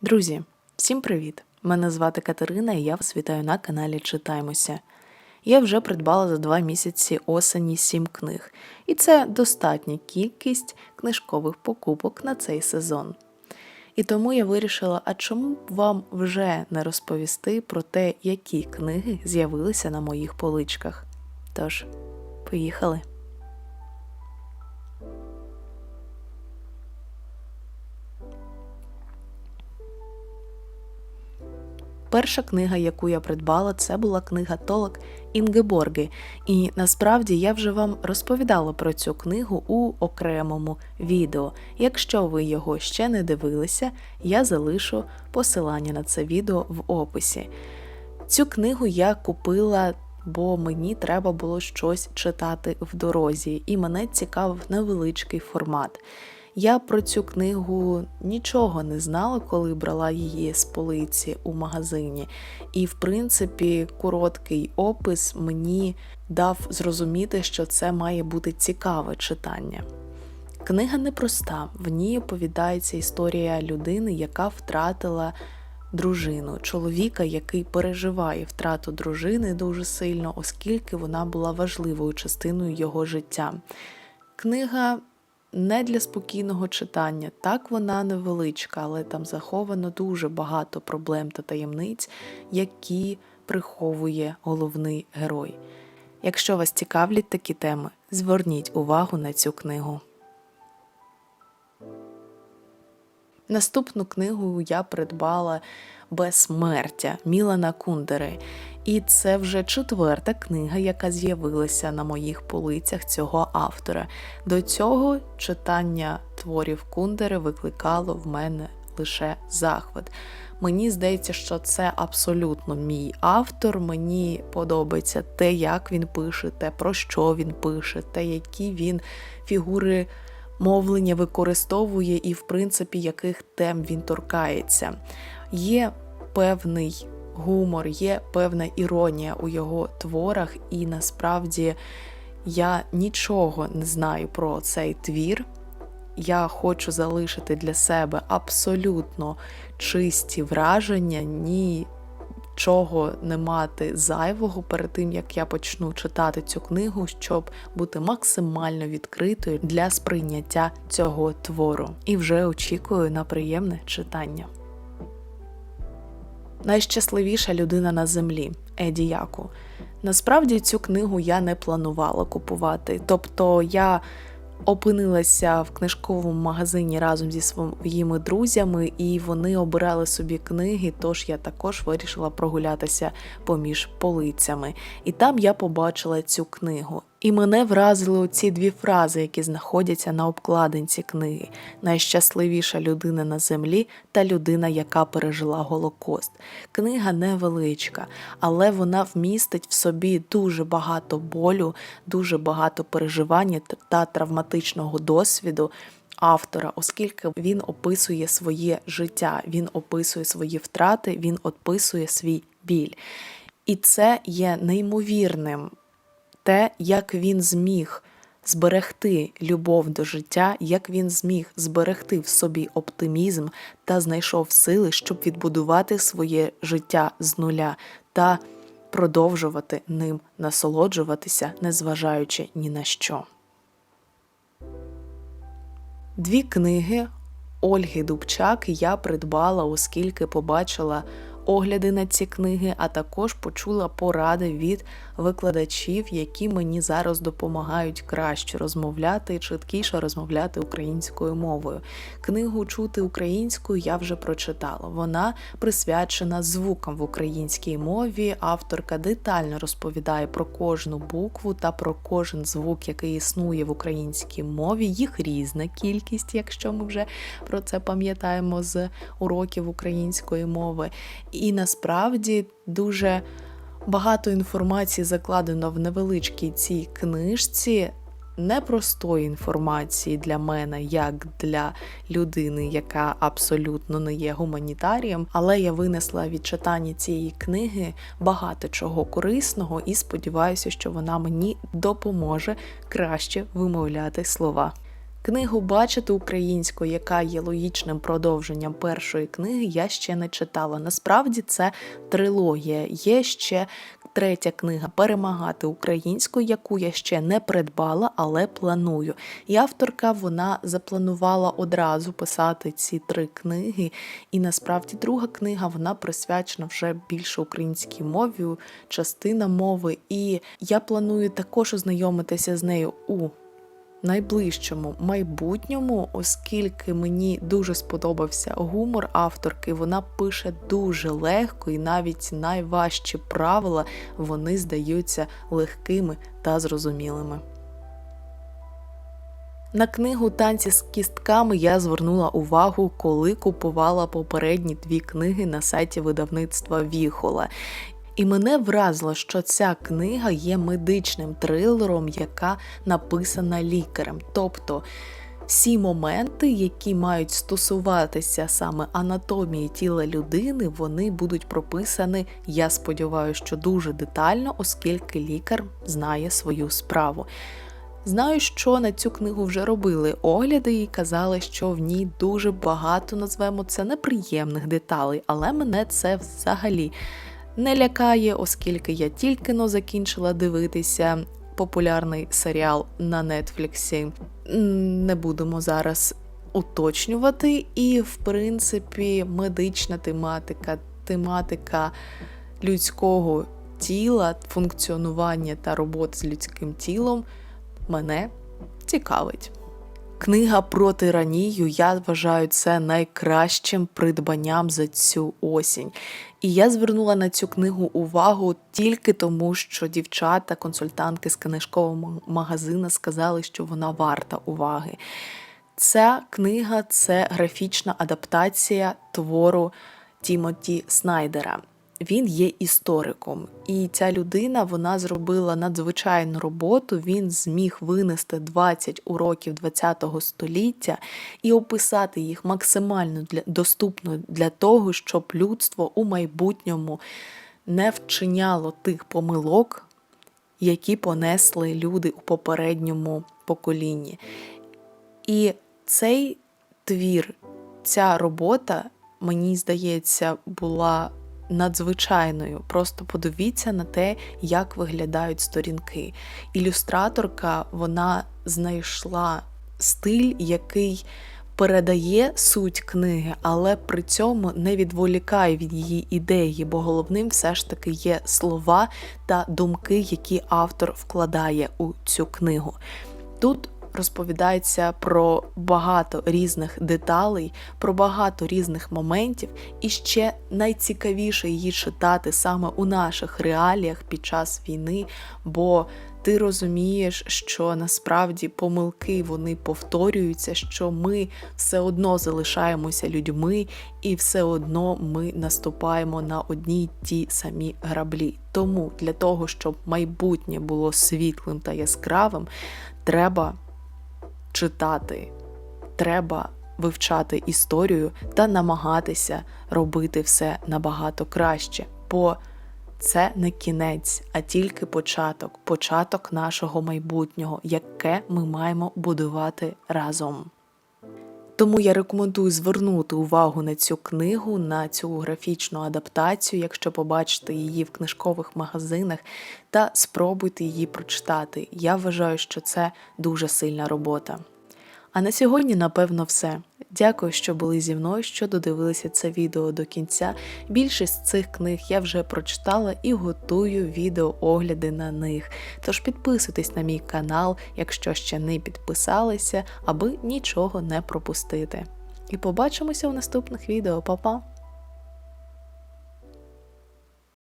Друзі, всім привіт! Мене звати Катерина і я вас вітаю на каналі Читаймося. Я вже придбала за два місяці осені сім книг, і це достатня кількість книжкових покупок на цей сезон. І тому я вирішила, а чому б вам вже не розповісти про те, які книги з'явилися на моїх поличках. Тож, поїхали! Перша книга, яку я придбала, це була книга Толок Інгеборги. І насправді я вже вам розповідала про цю книгу у окремому відео. Якщо ви його ще не дивилися, я залишу посилання на це відео в описі. Цю книгу я купила. Бо мені треба було щось читати в дорозі, і мене цікавив невеличкий формат. Я про цю книгу нічого не знала, коли брала її з полиці у магазині. І, в принципі, короткий опис мені дав зрозуміти, що це має бути цікаве читання. Книга непроста, в ній оповідається історія людини, яка втратила дружину, чоловіка, який переживає втрату дружини дуже сильно, оскільки вона була важливою частиною його життя. Книга не для спокійного читання. Так вона невеличка, але там заховано дуже багато проблем та таємниць, які приховує головний герой. Якщо вас цікавлять такі теми, зверніть увагу на цю книгу. Наступну книгу я придбала Безсмертя Мілана Кундери. І це вже четверта книга, яка з'явилася на моїх полицях цього автора. До цього читання творів Кундери викликало в мене лише захват. Мені здається, що це абсолютно мій автор. Мені подобається те, як він пише, те, про що він пише, те, які він фігури мовлення використовує і, в принципі, яких тем він торкається. Є певний гумор, є певна іронія у його творах, і насправді я нічого не знаю про цей твір. Я хочу залишити для себе абсолютно чисті враження, нічого не мати зайвого перед тим, як я почну читати цю книгу, щоб бути максимально відкритою для сприйняття цього твору. І вже очікую на приємне читання найщасливіша людина на землі Еді Яку. Насправді цю книгу я не планувала купувати. Тобто я опинилася в книжковому магазині разом зі своїми друзями, і вони обирали собі книги, тож я також вирішила прогулятися поміж полицями. І там я побачила цю книгу. І мене вразили ці дві фрази, які знаходяться на обкладинці книги: найщасливіша людина на землі та людина, яка пережила Голокост. Книга невеличка, але вона вмістить в собі дуже багато болю, дуже багато переживання та травматичного досвіду. Автора, оскільки він описує своє життя, він описує свої втрати, він описує свій біль. І це є неймовірним те, як він зміг зберегти любов до життя, як він зміг зберегти в собі оптимізм та знайшов сили, щоб відбудувати своє життя з нуля та продовжувати ним насолоджуватися, незважаючи ні на що. Дві книги Ольги Дубчак я придбала, оскільки побачила огляди на ці книги, а також почула поради від викладачів, які мені зараз допомагають краще розмовляти і чіткіше розмовляти українською мовою. Книгу Чути українською я вже прочитала. Вона присвячена звукам в українській мові. Авторка детально розповідає про кожну букву та про кожен звук, який існує в українській мові. Їх різна кількість, якщо ми вже про це пам'ятаємо з уроків української мови. І насправді дуже багато інформації закладено в невеличкій цій книжці. Непростої інформації для мене, як для людини, яка абсолютно не є гуманітарієм, але я винесла від читання цієї книги багато чого корисного і сподіваюся, що вона мені допоможе краще вимовляти слова. Книгу бачити українською, яка є логічним продовженням першої книги, я ще не читала. Насправді це трилогія. Є ще третя книга Перемагати українською, яку я ще не придбала, але планую. І авторка вона запланувала одразу писати ці три книги. І насправді друга книга вона присвячена вже більше українській мові, частина мови. І я планую також ознайомитися з нею у найближчому майбутньому, оскільки мені дуже сподобався гумор авторки, вона пише дуже легко, і навіть найважчі правила вони здаються легкими та зрозумілими. На книгу танці з кістками я звернула увагу, коли купувала попередні дві книги на сайті видавництва Віхола. І мене вразило, що ця книга є медичним трилером, яка написана лікарем. Тобто всі моменти, які мають стосуватися саме анатомії тіла людини, вони будуть прописані, я сподіваюся, що дуже детально, оскільки лікар знає свою справу. Знаю, що на цю книгу вже робили огляди і казали, що в ній дуже багато назвемо це неприємних деталей, але мене це взагалі не лякає, оскільки я тільки но закінчила дивитися популярний серіал на Нетфліксі. Не будемо зараз уточнювати, і, в принципі, медична тематика, тематика людського тіла, функціонування та роботи з людським тілом мене цікавить. Книга про тиранію, я вважаю це найкращим придбанням за цю осінь. І я звернула на цю книгу увагу тільки тому, що дівчата, консультантки з книжкового магазину сказали, що вона варта уваги. Ця книга це графічна адаптація твору Тімоті Снайдера. Він є істориком, і ця людина вона зробила надзвичайну роботу. Він зміг винести 20 уроків ХХ століття і описати їх максимально для, доступно для того, щоб людство у майбутньому не вчиняло тих помилок, які понесли люди у попередньому поколінні. І цей твір, ця робота, мені здається, була надзвичайною. Просто подивіться на те, як виглядають сторінки. Ілюстраторка вона знайшла стиль, який передає суть книги, але при цьому не відволікає від її ідеї, бо головним все ж таки є слова та думки, які автор вкладає у цю книгу. Тут розповідається про багато різних деталей, про багато різних моментів, і ще найцікавіше її читати саме у наших реаліях під час війни, бо ти розумієш, що насправді помилки вони повторюються, що ми все одно залишаємося людьми, і все одно ми наступаємо на одні й ті самі граблі. Тому для того, щоб майбутнє було світлим та яскравим, треба читати, треба вивчати історію та намагатися робити все набагато краще. Бо це не кінець, а тільки початок, початок нашого майбутнього, яке ми маємо будувати разом. Тому я рекомендую звернути увагу на цю книгу, на цю графічну адаптацію, якщо побачите її в книжкових магазинах, та спробуйте її прочитати. Я вважаю, що це дуже сильна робота. А на сьогодні, напевно, все. Дякую, що були зі мною, що додивилися це відео до кінця. Більшість цих книг я вже прочитала і готую відеоогляди на них. Тож підписуйтесь на мій канал, якщо ще не підписалися, аби нічого не пропустити. І побачимося у наступних відео, Па-па!